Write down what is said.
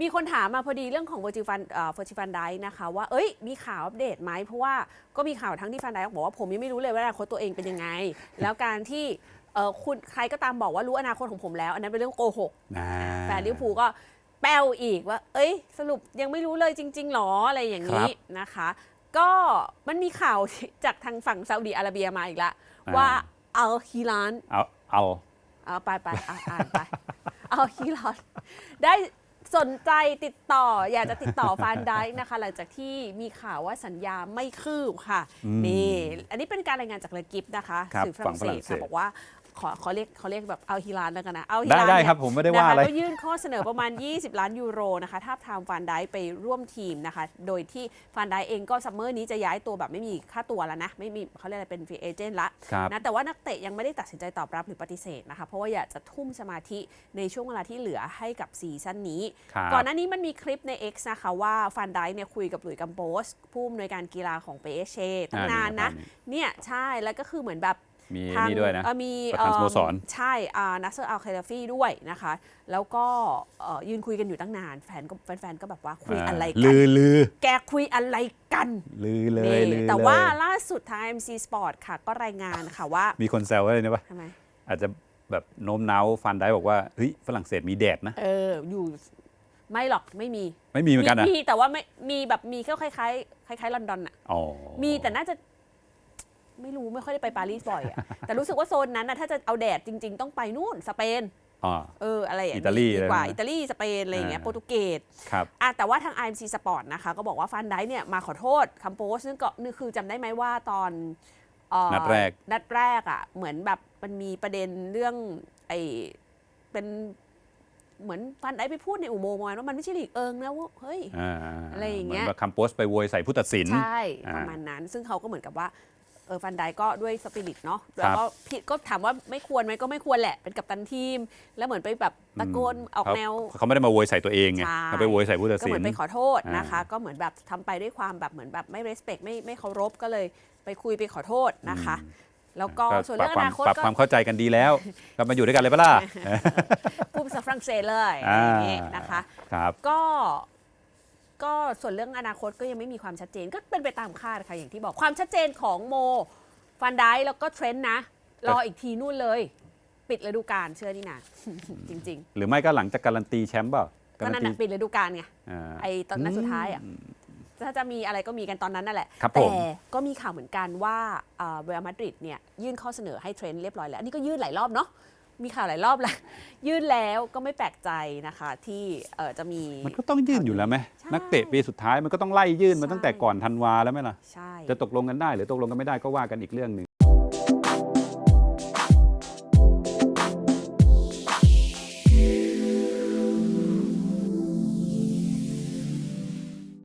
มีคนถามมาพอดีเรื่องของเวอร์จิฟันเอ่อเวอร์จิฟันไดนะคะว่าเอ้ยมีข่าวอัปเดตไหมเพราะว่าก็มีข่าวทั้งที่ฟันไดบอกว่าผมยังไม่รู้เลยว่าอนาคตตัวเองเป็นยังไง แล้วการที่เอ่อคุณใครก็ตามบอกว่ารู้อนาคตของผมแล้ว อันนั้นเป็นเรื่องโกหกอ่าแฟนลิเวอร์พูลก็แป้วอีกว่า เอ้ย สรุปยังไม่รู้เลยจริง ๆหรออะไรอย่างนี้นะคะ ก็มันมีข่าวจากทางฝั่งซาอุดีอาระเบียมาอีกละว่าอัลฮิลานเอาเอาเอาไปไปอะอ่านไปเอาฮิลอนได้ สนใจติดต่ออยากจะติดต่อฟานไดค์นะคะ หลังจากที่มีข่าวว่าสัญญาไม่คืบค่ะนี่อันนี้เป็นการรายงานจากเลอกิฟนะคะครับสื่อฝฝั่รั่งงฝเศรั่สงเศค่ะสบอกว่าขอขอเรียกเขาเรียกแบบเอาฮิลานแล้วกันนะเอาฮิได้ลานได้เนี่ยครับผมไม่ได้นะว่าคะอะไรก็ยื่น ข้อเสนอประมาณ 20 ล้านยูโรนะคะท้าบทามฟานไดค์ไปร่วมทีมนะคะ โดยที่ฟานไดค์เองก็ซัมเมอร์นี้จะย้ายตัวแบบไม่มีค่าตัวแล้วนะ ไม่มีเขาเรียกอะไรเป็นฟรีเอเจนต์ละครับนะแต่ว่านักเตะยังไม่ได้ตัดสินใจตอบรับหรือปฏิเสธนะคะ เพราะว่าอยากจะทุ่มสมาธิในช่วงเวลาที่เหลือให้กับซีซั่นนี้ครับก่อนหน้านี้มันมีคลิปใน X นะคะว่าฟันไดเนี่ยคุยกับหลุยส์กัมโปสผู้อำนวยการกีฬาของเปเชตั้งนานนะเนี่ยใช่แล้วก็คือเหมือนแบบ มีทางนี่ด้วยนะเอ่อมีประธานสโมสรเอิ่มใช่อ่านัสเซอร์อัลเคลฟีด้วยนะคะ แล้วก็เอ่อยืนคุยกันอยู่ตั้งนานแฟนก็แฟนๆก็แบบว่าคุยอะไรกัลือลือแกคุยอะไรกัน ลือเลนี่ยลือแต่เลยว่าล่าสุดทาง MC Sport ค่ะ ก็รายงานค่ะว่า มีคนแซวไว้เลยนะว่าทำไมอาจจะแบบโน้มน้าวฟันได้บอกว่าเฮ้ยฝรั่งเศสมีแดดนะเอออยู่ไม่หรอกไม่มี ไม่มีเหมือนกันอะมีแต่ว่าไม่มีแบบมีแค่คล้ายๆคล้ายๆลอนดอนอะอ๋อมีแต่น่าจะ ไม่รู้ไม่ค่อยได้ไปปารีสบ่อยอะแต่รู้สึกว่าโซนนั้นนะถ้าจะเอาแดดจริง ๆ ต้องไปนู่นสเปน อ๋อ เอออะไรอย่างอิตาลีดีกว่า อะไรนะอิตาลีสเปนอะไรอย่างเงี้ยอ่า โปรตุเกสครับ อะแต่ว่าทาง IMC Sport นะคะ ก็บอกว่าฟันไดเนี่ยมาขอโทษคัมโพสซึ่งก็นี่คือจำได้ไหมว่าตอนเอ่อนัดแรก นัดแรกอะ เหมือนแบบมันมีประเด็นเรื่องไอเป็นเหมือนฟันไดไปพูดในอุโมงค์มาว่ามันไม่ใช่ลีกเอิงนะว่าเฮ้ย อ่าอะไรอย่างเงี้ย หมืนว่าคำโพสต์ไปโวยใส่ผู้ตัดสิน ใช่ อ่า ประมาณนั้น ซึ่งเขาก็เหมือนกับว่าเออฟันไดก็ด้วยสปิริตเนาะคแล้รัวบก็ผิดก็ถามว่าไม่ควรไหมก็ไม่ควรแหละ เป็นกัปตันทีม แล้วเหมือนไปแบบตะโกนออกเขาแนวเขาไม่ได้มาโวยใส่ตัวเองไงใช่เขาไปโวยใส่ผู้ตัดก็สิเหมืนอนไปขอโทษนะคะอ่าก็เหมือนแบบทำไปด้วยความแบบเหมือนแบบไม่ respect ไม่ไม่เคารพก็เลยไปคุยไปขอโทษนะคะแล้วก็ส่วนปรัเรื่บองอความนาคตปรับก็ความเข้าใจกันดีแล้วก็มาอยู่ด้วยกันเลยปะล่ะพูดภาษาฝรั่งเศสเลยอ่าอย่างงี้นะคะครับก็ ก็ส่วนเรื่องอนาคตก็ยังไม่มีความชัดเจนก็เป็นไปตามคาดค่ะอย่างที่บอกความชัดเจนของโมฟันไดแล้วก็เทรนต์นะ รออีกทีนู่นเลย ปิดฤดูกาลเชื่อนี่นะ จริงหรือไม่ก็หลังจากการันตีแชมป์เปล่าๆกาก็รันั่นตีน่ะปิดฤดูกาลไงอ่าไอตอนนัดสุดท้ายอะถ้าจะมีอะไรก็มีกันตอนนั้นนั่นแหละครับผแต่มก็มีข่าวเหมือนกันว่าเรอัลมาดริดเนี่ยยื่นข้อเสนอให้เทรนต์เรียบร้อยแล้ว อันนี้ก็ยื่นหลายรอบเนาะ มีข่าวหลายรอบแล้ว ยื่นแล้วก็ไม่แปลกใจนะคะที่เอ่อจะมี มันก็ต้องยื่นอยู่แล้วไหมใช่นักเตะปีสุดท้ายมันก็ต้องไล่ยื่นมาใช่ ตั้งแต่ก่อนธันวาแล้วไหมล่ะ ใช่ จะตกลงกันได้หรือตกลงกันไม่ได้ก็ว่ากันอีกเรื่องหนึ่ง